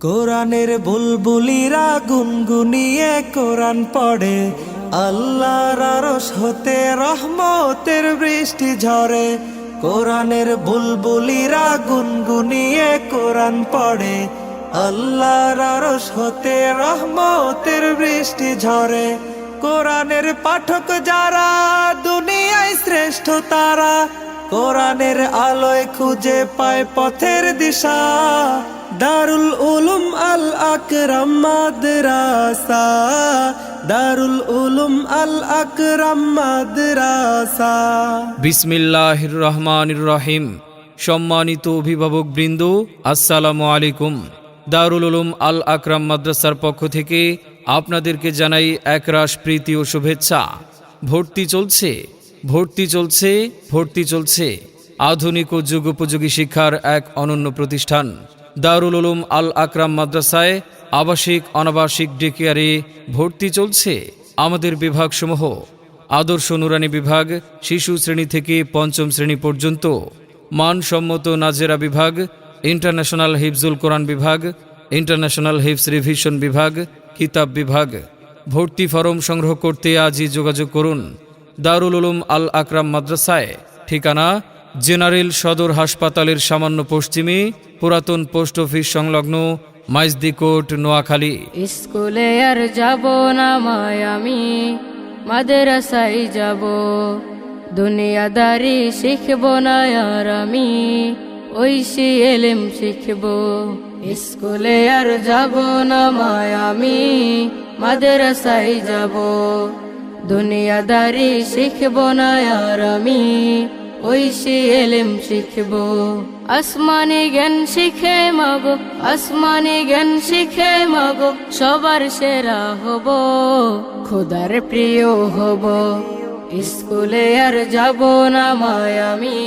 কোরআনের বুলবুলিরা গুনগুনিয়ে কোরআন পড়ে। আল্লাহর আরশ হতে রহমতের বৃষ্টি ঝরে। কোরআনের বুলবুলিরা গুনগুনিয়ে কোরআন পড়ে। আল্লাহর আরশ হতে রহমতের বৃষ্টি ঝরে। কোরআনের পাঠক যারা, দুনিয়ায় শ্রেষ্ঠ তারা। কোরআনের আলোয় খুঁজে পায় পথের দিশা। আল আকরাম মাদ্রাসা, দারুল উলুম আল আকরাম মাদ্রাসা। বিসমিল্লাহির রহমানির রহিম। সম্মানিত অভিভাবক বৃন্দ, আসসালামু আলাইকুম। দারুল উলুম আল আকরাম মাদ্রাসার পক্ষ থেকে আপনাদেরকে জানাই একরাশ প্রীতি ও শুভেচ্ছা। ভর্তি চলছে ভর্তি চলছে ভর্তি চলছে। আধুনিক ও যুগোপযোগী শিক্ষার এক অনন্য প্রতিষ্ঠান। দারুল উলুম আল আকরাম মাদ্রাসায় আবাসিক অনাবাসিক ডেকেয়ারে ভর্তি চলছে আমাদের বিভাগসমূহ। আদর্শ নুরানি বিভাগ শিশু শ্রেণি থেকে পঞ্চম শ্রেণি পর্যন্ত। মানসম্মত নাজেরা বিভাগ, ইন্টারন্যাশনাল হিফজুল কোরআন বিভাগ, ইন্টারন্যাশনাল হিফস রিভিশন বিভাগ, কিতাব বিভাগ। ভর্তি ফরম সংগ্রহ করতে আজই যোগাযোগ করুন। দারুল উলুম আল আকরাম মাদ্রাসায় ঠিকানা জেনারেল সদর হাসপাতালের সামান্য পশ্চিমে পুরাতন পোস্ট অফিস সংলগ্ন মাইজদি কোর্ট, নোয়াখালী। স্কুলে আর যাব না মায় আমি মাদ্রাসায় যাব। দুনিয়াদারি শিখব না আর আমি ঐশী এলেম শিখব। স্কুলে আর যাব না মায় আমি মাদ্রাসায় যাব। দুনিয়াদারি শিখব না আর আমি ঐশী এলেম শিখব। আসমানি জ্ঞান শিখে মাগো, আসমানি জ্ঞান শিখে মাগো, সবার সেরা হব, খোদার প্রিয় হব। স্কুলে আর যাব না মায় আমি,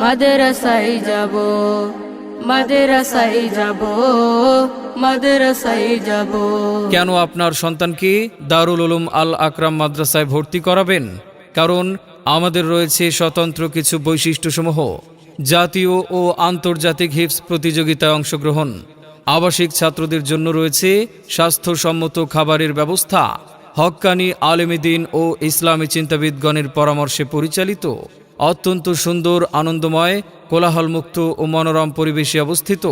মাদ্রাসায় যাব মাদ্রাসায় যাব মাদ্রাসায় যাব। কেন আপনার সন্তানকে দারুল উলুম আল আকরাম মাদ্রাসায় ভর্তি করাবেন? কারণ আমাদের রয়েছে স্বতন্ত্র কিছু বৈশিষ্ট্যসমূহ, জাতীয় ও আন্তর্জাতিক হিপস প্রতিযোগিতায় অংশগ্রহণ। আবাসিক ছাত্রদের জন্য রয়েছে স্বাস্থ্যসম্মত খাবারের ব্যবস্থা। হক্কানি আলেমিদিন ও ইসলামী চিন্তাবিদগণের পরামর্শে পরিচালিত। অত্যন্ত সুন্দর, আনন্দময়, কোলাহলমুক্ত ও মনোরম পরিবেশে অবস্থিত।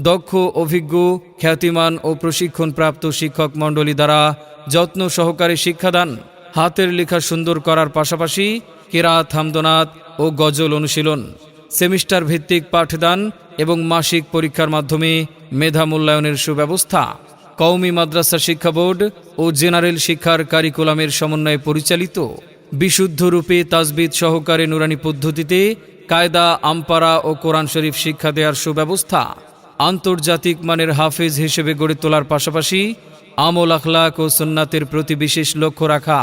দক্ষ, অভিজ্ঞ, খ্যাতিমান ও প্রশিক্ষণপ্রাপ্ত শিক্ষক মণ্ডলী দ্বারা যত্ন সহকারে শিক্ষাদান। হাতের লেখা সুন্দর করার পাশাপাশি কেরাত হামদনাথ ও গজল অনুশীলন, সেমিস্টার ভিত্তিক পাঠদান এবং মাসিক পরীক্ষার মাধ্যমে মেধা মূল্যায়নের সুব্যবস্থা, কওমি মাদ্রাসা শিক্ষা বোর্ড ও জেনারেল শিক্ষার কারিকুলামের সমন্বয়ে পরিচালিত, বিশুদ্ধ রূপে তাজবিদ সহকারে নুরানি পদ্ধতিতে কায়দা আমপারা ও কোরআন শরীফ শিক্ষা দেওয়ার সুব্যবস্থা, আন্তর্জাতিক মানের হাফেজ হিসেবে গড়ে তোলার পাশাপাশি আমল আখলাক ও সুন্নাতের প্রতি বিশেষ লক্ষ্য রাখা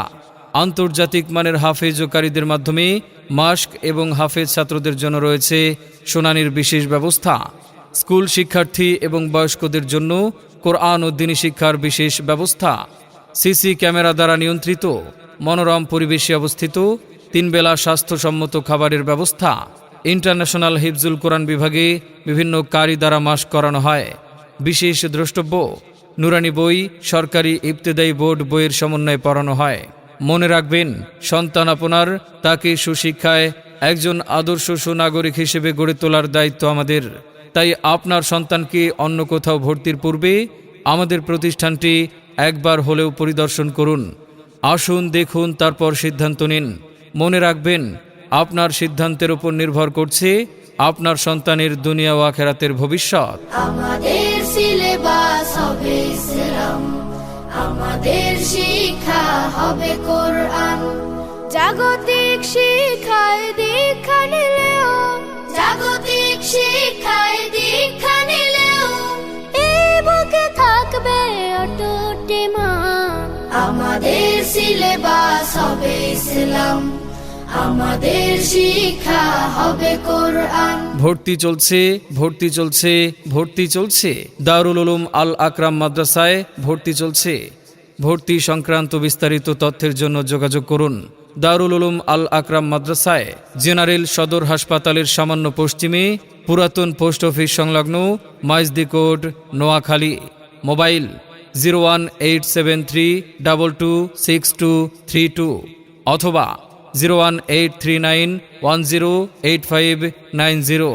আন্তর্জাতিক মানের হাফেজ ও কারীদের মাধ্যমে মাস্ক এবং হাফেজ ছাত্রদের জন্য রয়েছে শুনানির বিশেষ ব্যবস্থা। স্কুল শিক্ষার্থী এবং বয়স্কদের জন্য কোরআন ও দিনী শিক্ষার বিশেষ ব্যবস্থা। সিসি ক্যামেরা দ্বারা নিয়ন্ত্রিত, মনোরম পরিবেশে অবস্থিত, তিনবেলা স্বাস্থ্যসম্মত খাবারের ব্যবস্থা। ইন্টারন্যাশনাল হিফজুল কোরআন বিভাগে বিভিন্ন কারি দ্বারা মাস করানো হয়। বিশেষ দ্রষ্টব্য, নুরানি বই সরকারি ইবতেদায়ী বোর্ড বইয়ের সমন্বয়ে পড়ানো হয়। মনে রাখবেন, সন্তান আপনার তাকে সুশিক্ষায় একজন আদর্শ সুনাগরিক হিসেবে গড়ে তোলার দায়িত্ব আমাদের। তাই আপনার সন্তানকে অন্য কোথাও ভর্তির পূর্বে আমাদের প্রতিষ্ঠানটি একবার হলেও পরিদর্শন করুন। আসুন, দেখুন, তারপর সিদ্ধান্ত নিন। মনে রাখবেন, আপনার সিদ্ধান্তের উপর নির্ভর করছে আপনার সন্তানের দুনিয়া ও আখেরাতের ভবিষ্যৎ। আমাদের সিলেবাস হবে আমাদের শিক্ষা হবে কোরআন। জাগতিক শিক্ষায় দীক্ষা নিলেও, জাগতিক শিক্ষায় দীক্ষা নিলেও এই বুকে থাকবে অটুট আমাদের সিলেবাস হবে ইসলাম। আমাদের শিক্ষা হবে কোরআন। ভর্তি চলছে ভর্তি চলছে ভর্তি চলছে। দারুল উলুম আল আকরাম মাদ্রাসায় ভর্তি চলছে। ভর্তি সংক্রান্ত বিস্তারিত তথ্যের জন্য যোগাযোগ করুন। দারুল উলুম আল আকরাম মাদ্রাসায় জেনারেল সদর হাসপাতালের সামান্য পশ্চিমে পুরাতন পোস্ট অফিস সংলগ্ন Maijdi code Noakhali. Mobile zero one eight seven three double two six two three two অথবা zero one eight three nine one zero eight five nine zero